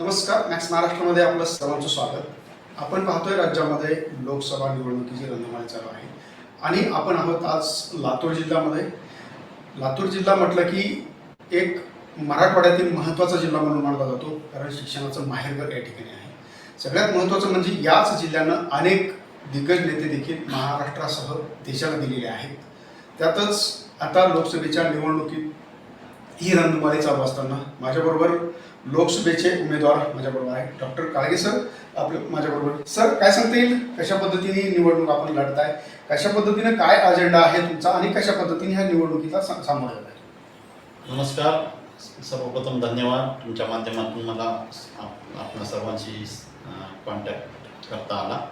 नमस्कार मॅक्स महाराष्ट्रामध्ये आपलं सर्वांचं स्वागत. आपण पाहतोय राज्यामध्ये लोकसभा निवडणुकीची रणधुमाळी चालू आहे आणि आपण आहोत आज लातूर जिल्ह्यामध्ये. लातूर जिल्हा म्हटलं की एक मराठवाड्यातील महत्त्वाचा जिल्हा म्हणून मानला जातो कारण शिक्षणाचं माहेरघर या ठिकाणी आहे. सगळ्यात महत्त्वाचं म्हणजे याच जिल्ह्यानं अनेक दिग्गज नेते देखील महाराष्ट्रासह देशाला दिलेले आहेत. त्यातच आता लोकसभेच्या निवडणुकीत ही रणधुमाळी चालू असताना माझ्याबरोबर लोकसभेचे उमेदवार माझ्याबरोबर आहे डॉक्टर काळगे सर आपले माझ्याबरोबर. सर काय सांगता येईल? कशा पद्धतीने निवडणूक आपण लढताय? कशा पद्धतीने काय अजेंडा आहे तुमचा? आणि कशा पद्धतीने ह्या निवडणुकीचा सा- सामोरं जात आहे नमस्कार. सर्वप्रथम धन्यवाद. तुमच्या माध्यमातून मला आप- सर्वांशी कॉन्टॅक्ट करता आला.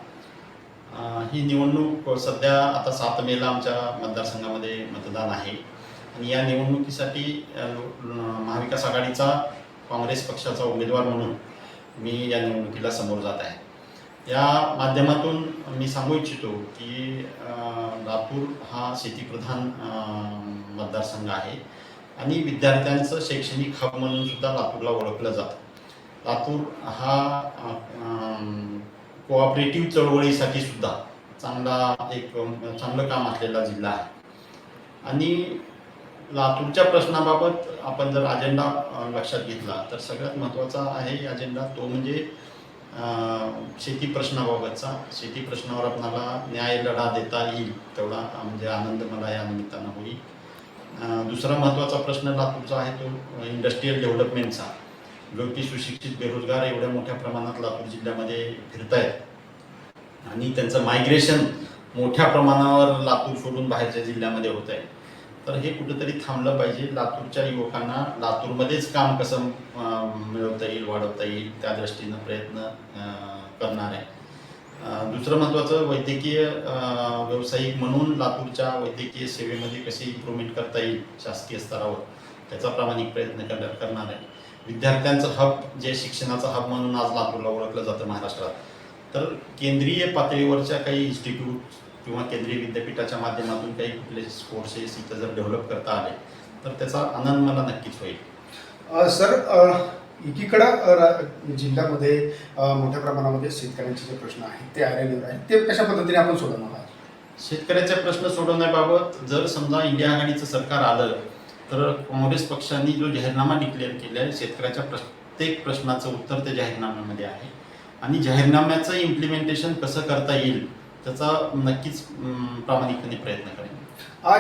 ही निवडणूक सध्या आता सात मेला आमच्या मतदारसंघामध्ये मतदान आहे. आणि या निवडणुकीसाठी लो- महाविकास आघाडीचा काँग्रेस पक्षाचा उमेदवार म्हणून मी या निवडणुकीला समोर जात आहे. या माध्यमातून मी सांगू इच्छितो की लातूर हा शेतीप्रधान मतदारसंघ आहे आणि विद्यार्थ्यांचं शैक्षणिक हब म्हणून सुद्धा लातूरला ओळखलं जातं. लातूर हा कोऑपरेटिव्ह चळवळीसाठी सुद्धा चांगला एक चांगलं काम असलेला जिल्हा आहे. आणि लातूरच्या प्रश्नाबाबत आपण जर अजेंडा लक्षात घेतला तर सगळ्यात महत्त्वाचा आहे अजेंडा तो म्हणजे शेती प्रश्नाबाबतचा. शेती प्रश्नावर आपणाला न्याय लढा देता येईल तेवढा म्हणजे आनंद मला या निमित्तानं होईल. दुसरा महत्त्वाचा प्रश्न लातूरचा आहे तो इंडस्ट्रीयल डेव्हलपमेंटचा लोक सुशिक्षित बेरोजगार एवढ्या मोठ्या प्रमाणात लातूर जिल्ह्यामध्ये फिरत आहेत आणि त्यांचं मायग्रेशन मोठ्या प्रमाणावर लातूर सोडून बाहेरच्या जिल्ह्यामध्ये होत आहे तर हे कुठंतरी थांबलं पाहिजे. लातूरच्या युवकांना लातूरमध्येच काम कसं मिळवता येईल वाढवता येईल त्या दृष्टीनं प्रयत्न करणार आहे. दुसरं महत्त्वाचं वैद्यकीय व्यावसायिक म्हणून लातूरच्या वैद्यकीय सेवेमध्ये कशी इम्प्रूव्हमेंट करता येईल शासकीय स्तरावर त्याचा प्रामाणिक प्रयत्न कर करणार आहे. विद्यार्थ्यांचं हब जे शिक्षणाचा हब म्हणून आज लातूरला ओळखलं जातं महाराष्ट्रात. तर केंद्रीय पातळीवरच्या काही इन्स्टिट्यूट किंवा केंद्रीय विद्यापीठाच्या माध्यमातून काही कुठले कोर्सेस इथं जर डेव्हलप करता आले तर त्याचा आनंद मला नक्कीच होईल. सर एकीकडं जिल्ह्यामध्ये मोठ्या प्रमाणामध्ये शेतकऱ्यांचे जे प्रश्न आहेत ते आरेलीवर आहेत. ते कशा पद्धतीने आपण सोडवणार आहात? शेतकऱ्याचे प्रश्न सोडवण्याबाबत जर समजा इंडिया आघाडीचं सरकार आलं तर काँग्रेस पक्षाने जो जाहीरनामा डिक्लेअर केला आहे शेतकऱ्याच्या प्रत्येक प्रश्नाचं उत्तर त्या जाहीरनाम्यामध्ये आहे. आणि जाहीरनाम्याचं इम्प्लिमेंटेशन कसं करता येईल त्याचा नक्कीच प्रामाणिकपणे प्रयत्न करेन.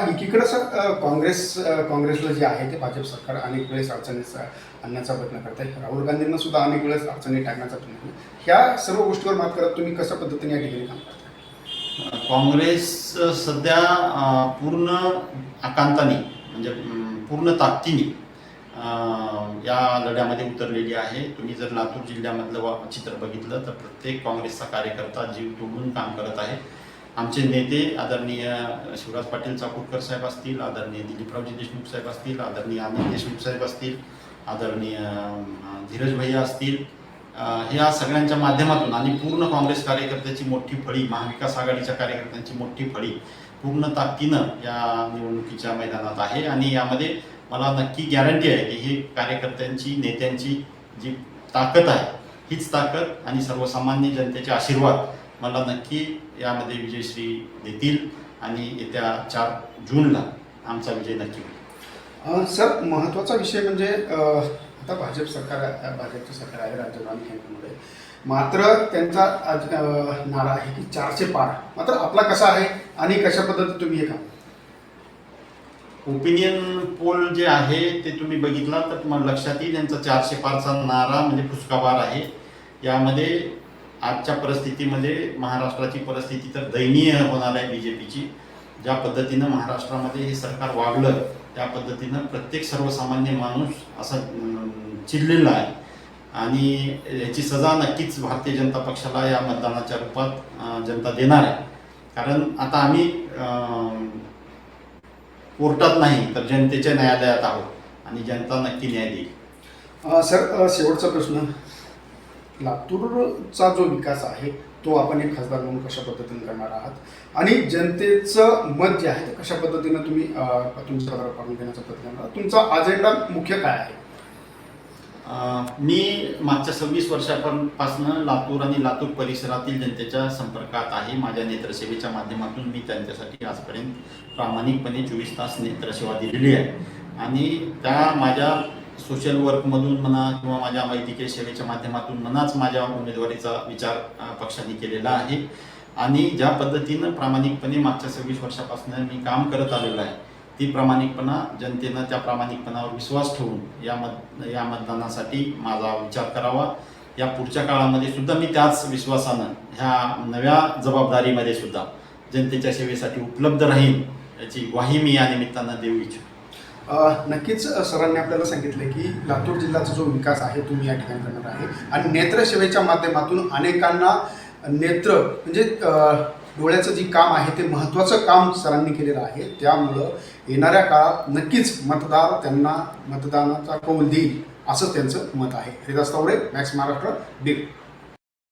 एकीकडे सर काँग्रेस काँग्रेसला जे आहे ते भाजप सरकार अनेक वेळेस अडचणीत आणण्याचा प्रयत्न करत आहे राहुल गांधींना सुद्धा अनेक वेळेस अडचणी टाकण्याचा प्रयत्न ह्या सर्व गोष्टीवर मात करत तुम्ही कशा पद्धतीने या ठिकाणी काम करता काँग्रेस सध्या पूर्ण आकांताने म्हणजे पूर्ण ताकदीने या लढ्यामध्ये उतरलेली आहे. तुम्ही जर लातूर जिल्ह्यामधलं वा- चित्र बघितलं तर प्रत्येक काँग्रेसचा कार्यकर्ता जीव तोडून काम करत आहे. आमचे नेते आदरणीय शिवराज पाटील चाकूरकर साहेब असतील आदरणीय दिलीपरावजी देशमुख साहेब असतील आदरणीय आनंद देशमुख साहेब असतील आदरणीय धीरज भैया असतील. ह्या सगळ्यांच्या माध्यमातून आणि पूर्ण काँग्रेस कार्यकर्त्याची मोठी फळी महाविकास आघाडीच्या कार्यकर्त्यांची मोठी फळी पूर्ण ताकदीनं या निवडणुकीच्या मैदानात आहे. आणि यामध्ये मला नक्की गॅरंटी आहे की ही कार्यकर्त्यांची नेत्यांची जी ताकद आहे हीच ताकद आणि सर्वसामान्य जनतेचे आशीर्वाद मला नक्की यामध्ये विजयश्री देतील आणि येत्या चार जूनला आमचा विजय नक्की होईल. सर महत्त्वाचा विषय म्हणजे आता भाजप सरकार भाजपचं सरकार आहे राज्यभरात यांच्यामुळे. मात्र त्यांचा नारा आहे की चारशे पार. मात्र आपला कसा आहे आणि कशा पद्धतीने तुम्ही हे काम ओपिनियन पोल जे आहे ते तुम्ही बघितला तर तुम्हाला लक्षात येईल यांचा चारशे पारचा नारा म्हणजे फुसकाबार आहे. यामध्ये आजच्या परिस्थितीमध्ये महाराष्ट्राची परिस्थिती तर दयनीय होणार आहे बी जे पीची ज्या पद्धतीनं महाराष्ट्रामध्ये हे सरकार वागलं त्या पद्धतीनं प्रत्येक सर्वसामान्य माणूस असा चिडलेला आहे. आणि याची सजा नक्कीच भारतीय जनता पक्षाला या मतदानाच्या रूपात जनता देणार आहे. कारण आता आम्ही कोर्टात नाही तर जनतेच्या न्यायालयात आहोत आणि जनता नक्की न्याय देईल. सर शेवटचा प्रश्न. लातूरचा जो विकास आहे तो आपण एक खासदार म्हणून कशा पद्धतीने करणार आहात? आणि जनतेचं मत जे आहे ते कशा पद्धतीनं तुम्ही तुमच्या पदावर देण्याचा प्रयत्न करणार तुमचा अजेंडा मुख्य काय आहे? मी मागच्या सव्वीस वर्षापासून लातूर आणि लातूर परिसरातील जनतेच्या संपर्कात आहे. माझ्या नेत्रसेवेच्या माध्यमातून मी त्यांच्यासाठी आजपर्यंत प्रामाणिकपणे चोवीस तास नेत्रसेवा दिलेली आहे. आणि त्या माझ्या सोशल वर्कमधून म्हणा किंवा माझ्या वैद्यकीय सेवेच्या माध्यमातून म्हणाच माझ्या उमेदवारीचा विचार पक्षाने केलेला आहे. आणि ज्या पद्धतीनं प्रामाणिकपणे मागच्या सव्वीस वर्षापासून मी काम करत आलेलो आहे ती प्रामाणिकपणा जनतेनं त्या प्रामाणिकपणावर विश्वास ठेवून या मत या मतदानासाठी माझा विचार करावा. या पुढच्या काळामध्ये सुद्धा मी त्याच विश्वासानं ह्या नव्या जबाबदारीमध्ये सुद्धा जनतेच्या सेवेसाठी उपलब्ध राहील याची ग्वाही मी या निमित्तानं देऊ इच्छितो. नक्कीच सरांनी आपल्याला सांगितलं की लातूर जिल्ह्याचा जो विकास आहे तुम्ही या ठिकाणी करणार आहे. आणि नेत्रसेवेच्या माध्यमातून अनेकांना नेत्र म्हणजे डोळ्याचं जे काम आहे ते महत्त्वाचं काम सरांनी केलेलं आहे. त्यामुळं येणाऱ्या काळात नक्कीच मतदार त्यांना मतदानाचा कौल देईल असं त्यांचं मत आहे. हरिदास तावरे मॅक्स महाराष्ट्र बीड.